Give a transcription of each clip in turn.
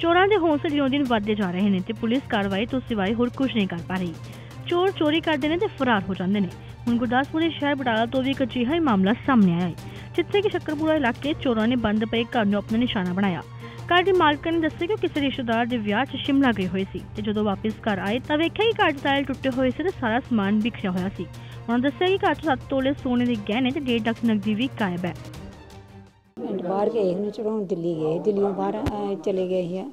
ਚੋਰਾਂ ਦੇ ਹੌਸਲੇ ਦਿਨੋਂ ਦਿਨ ਵੱਧਦੇ ਜਾ ਰਹੇ ਨੇ ਤੇ ਪੁਲਿਸ ਕਾਰਵਾਈ ਤੋਂ ਸਿਵਾਏ ਹੋਰ ਕੁਝ ਨਹੀਂ ਕਰ ਪਾ ਰਹੀ। ਚੋਰ ਚੋਰੀ ਕਰਦੇ ਨੇ ਤੇ ਫਰਾਰ ਹੋ ਜਾਂਦੇ ਨੇ। ਹੁਣ ਗੁਰਦਾਸਪੁਰ ਦੇ ਸ਼ਹਿਰ ਬਟਾਲਾ ਤੋਂ ਵੀ ਇੱਕ ਅਜਿਹਾ ਹੀ ਮਾਮਲਾ ਸਾਹਮਣੇ ਆਇਆ ਹੈ, ਜਿੱਥੇ ਕਿ ਸ਼ੱਕਰਪੁਰਾ ਇਲਾਕੇ ਚੋਰਾਂ ਨੇ ਬੰਦ ਪਏ ਘਰ ਨੂੰ ਆਪਣਾ ਨਿਸ਼ਾਨਾ ਬਣਾਇਆ। ਘਰ ਦੀ ਮਾਲਕਣ ਨੇ ਦੱਸਿਆ ਕਿ ਉਹ ਕਿਸੇ ਰਿਸ਼ਤੇਦਾਰ ਦੇ ਵਿਆਹ 'ਚ ਸ਼ਿਮਲਾ ਗਏ ਹੋਏ ਸੀ ਤੇ ਜਦੋਂ ਵਾਪਸ ਘਰ ਆਏ ਤਾਂ ਵੇਖਿਆ ਕਿ ਘਰ ਦੇ ਤਾਲੇ ਟੁੱਟੇ ਹੋਏ ਸੀ ਤੇ ਸਾਰਾ ਸਮਾਨ ਵਿਖਰਿਆ ਹੋਇਆ ਸੀ। ਉਹਨਾਂ ਦੱਸਿਆ ਕਿ ਘਰ 'ਚ 7 ਤੋਲੇ ਸੋਨੇ ਦੇ ਗਹਿਣੇ ਤੇ 1.5 ਲੱਖ ਨਕਦੀ ਵੀ ਗਾਇਬ ਹੈ। ਬਾਹਰ ਗਏ ਉਹਨੂੰ ਚੜਾਉਣ ਦਿੱਲੀ ਗਏ ਦਿੱਲੀੋਂ ਬਾਹਰ ਅਹ, ਚਲੇ ਗਏ ਸੀ।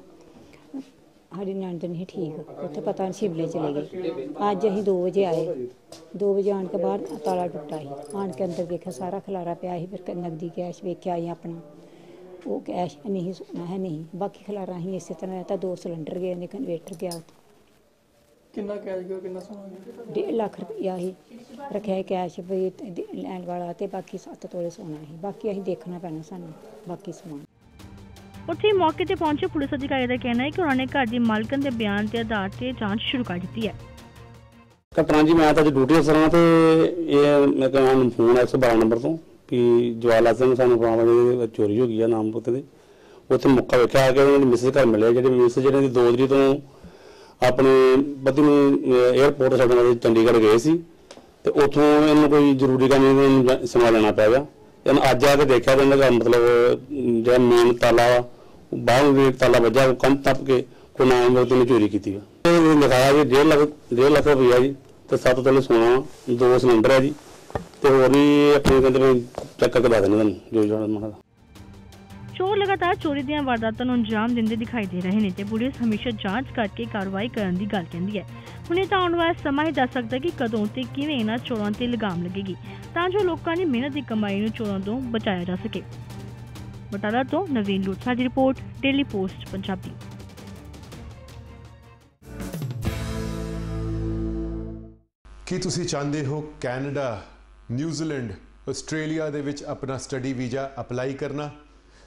ਸਾਡੀ ਨਣਦ ਨਹੀਂ ਠੀਕ ਉੱਥੇ ਪਤਾ ਨਹੀਂ ਸ਼ਿਮਲੇ ਚਲੇ ਗਏ। ਅੱਜ ਅਸੀਂ 2 ਵਜੇ ਆਏ 2 ਵਜੇ ਆਣ ਕੇ ਬਾਹਰ ਤਾਲਾ ਟੁੱਟਾ ਸੀ। ਆਣ ਕੇ ਅੰਦਰ ਦੇਖਿਆ ਸਾਰਾ ਖਲਾਰਾ ਪਿਆ ਸੀ ਫਿਰ ਕ- ਨਕਦੀ ਕੈਸ਼ ਵੇਖਿਆ ਆਈ ਆਪਣਾ। ਉਹ ਕੈਸ਼ ਨਹੀਂ ਸੀ ਹੈ ਨਹੀਂ ਬਾਕੀ ਖਲਾਰਾ ਅਸੀਂ ਇਸੇ ਤਰ੍ਹਾਂ ਤਾਂ ਦੋ ਸਿਲੰਡਰ ਗਏ ਨੇ ਕਨਵੇਟਰ ਗਿਆ ਉੱਥੇ। ਕਿੰਨਾ ਕੈਸ਼ ਗਿਆ ਕਿੰਨਾ ਸੋਨਾ ਗਿਆ ਡੇਢ ਲੱਖ ਰੁਪਇਆ ਸੀ। ਰੱਖਿਆ ਸੀ ਕੈਸ਼ ਵੀ ਤੇ ਦੇ- ਲੈਣ ਵਾਲਾ ਤੇ ਬਾਕੀ 7 ਤੋਲੇ ਸੋਨਾ ਸੀ। ਬਾਕੀ ਅਸੀਂ ਦੇਖਣਾ ਪੈਣਾ ਸਾਨੂੰ ਬਾਕੀ ਸਮਾਨ। ਉੱਥੇ ਹੀ ਮੌਕੇ ਤੇ ਪਹੁੰਚੇ ਪੁਲਿਸ ਅਧਿਕਾਰੀ ਦਾ ਕਹਿਣਾ ਹੈ ਕਿ ਉਹਨਾਂ ਨੇ ਘਰ ਦੀ ਮਾਲਕਣ ਦੇ ਬਿਆਨ ਦੇ ਆਧਾਰ ਤੇ ਜਾਂਚ ਸ਼ੁਰੂ ਕਰ ਦਿੱਤੀ ਹੈ। ਘਟਨਾ ਜੀ ਮੈਂ ਤਾਂ ਅੱਜ ਡਿਊਟੀ ਅਫਸਰ ਹਾਂ ਤੇ ਇਹ ਮੈਂ ਕਹਿੰਦਾ ਨੂੰ ਫੋਨ 112 ਨੰਬਰ ਤੋਂ ਕਿ ਜਵਾਲਾ ਸਿੰਘ ਸਾਨੂੰ ਦੇ ਚੋਰੀ ਹੋ ਗਈ ਆ ਨਾਮ ਪੁੱਤ ਦੇ। ਉੱਥੇ ਮੌਕਾ ਵੇਖਿਆ ਕਿ ਉਹਨਾਂ ਦੀ ਮਿਸਿਸ ਘਰ ਮਿਲਿਆ ਜਿਹੜੇ ਮਿਸਿਸ ਜਿਹੜੇ ਦੀ ਦੋ ਤਰੀਕ ਤੋਂ ਆਪਣੇ ਪਤੀ ਨੂੰ 에어ਪੋਰਟ ਛੱਡਣ ਵਾਸਤੇ ਚੰਡੀਗੜ੍ਹ ਗਏ ਸੀ ਤੇ ਉੱਥੋਂ ਇਹਨੂੰ ਕੋਈ ਜ਼ਰੂਰੀ ਕੰਮ ਨਹੀਂ ਇਹਨੂੰ ਸਮਾਂ ਲੈਣਾ ਪੈ ਗਿਆ। ਇਹਨ ਅੱਜ ਆ ਕੇ ਦੇਖਿਆ ਤੇ ਇਹਨਾਂ ਮਤਲਬ ਜਿਹੜਾ ਮੇਨ ਤਾਲਾ ਵਾ ਬਾਹਰ ਵੀ ਤਾਲਾ ਵੱਜਾ ਉਹ ਕੰਧ ਤੱਪ ਕੇ ਕੋਈ ਨਾ ਮੋਤ ਨੇ ਚੋਰੀ ਕੀਤੀ ਵਾ ਇਹ ਲਿਖਾਇਆ ਜੀ 1.5 ਲੱਖ 1.5 ਲੱਖ ਰੁਪਇਆ ਜੀ ਤੇ 7 ਤੋਲੇ ਸੋਨਾ ਵਾ, ਦੋ ਸਿਲੰਡਰ ਹੈ ਜੀ ਤੇ ਹੋਰ ਵੀ ਆਪਣੇ ਕਹਿੰਦੇ ਵੀ ਚੈੱਕ ਦੱਸ ਦਿੰਦੇ ਤੁਹਾਨੂੰ ਜੋ ਜੋ ਚੋਰ ਲਗਾਤਾਰ ਚੋਰੀ ਦੀਆਂ ਵਾਰਦਾਤਾਂ ਨੂੰ ਅੰਜਾਮ ਦਿੰਦੇ ਦਿਖਾਈ ਦੇ ਰਹੇ ਨੇ ਤੇ ਪੁਲਿਸ ਹਮੇਸ਼ਾ ਜਾਂਚ ਕਰਕੇ ਕਾਰਵਾਈ ਕਰਨ ਦੀ ਗੱਲ ਕਹਿੰਦੀ ਹੈ। ਹੁਣ ਤਾਂ ਆਉਣ ਵਾਲਾ ਸਮਾਂ ਹੀ ਦੱਸ ਸਕਦਾ ਕਿ ਕਦੋਂ ਤੇ ਕਿਵੇਂ ਇਹਨਾਂ ਚੋਰਾਂ ਤੇ ਲਗਾਮ ਲੱਗੇਗੀ, ਤਾਂ ਜੋ ਲੋਕਾਂ ਦੀ ਮਿਹਨਤ ਦੀ ਕਮਾਈ ਨੂੰ ਚੋਰਾਂ ਤੋਂ ਬਚਾਇਆ ਜਾ ਸਕੇ। ਬਟਾਲਾ ਤੋਂ ਨਵੀਨ ਲੂਥਰਾ ਦੀ ਰਿਪੋਰਟ, ਡੇਲੀ ਪੋਸਟ, ਪੰਜਾਬੀ। ਕੀ ਤੁਸੀਂ ਚਾਹੁੰਦੇ ਹੋ ਕੈਨੇਡਾ, ਨਿਊਜ਼ੀਲੈਂਡ, ਆਸਟ੍ਰੇਲੀਆ ਦੇ ਵਿੱਚ ਆਪਣਾ ਸਟੱਡੀ ਵੀਜ਼ਾ ਅਪਲਾਈ ਕਰਨਾ?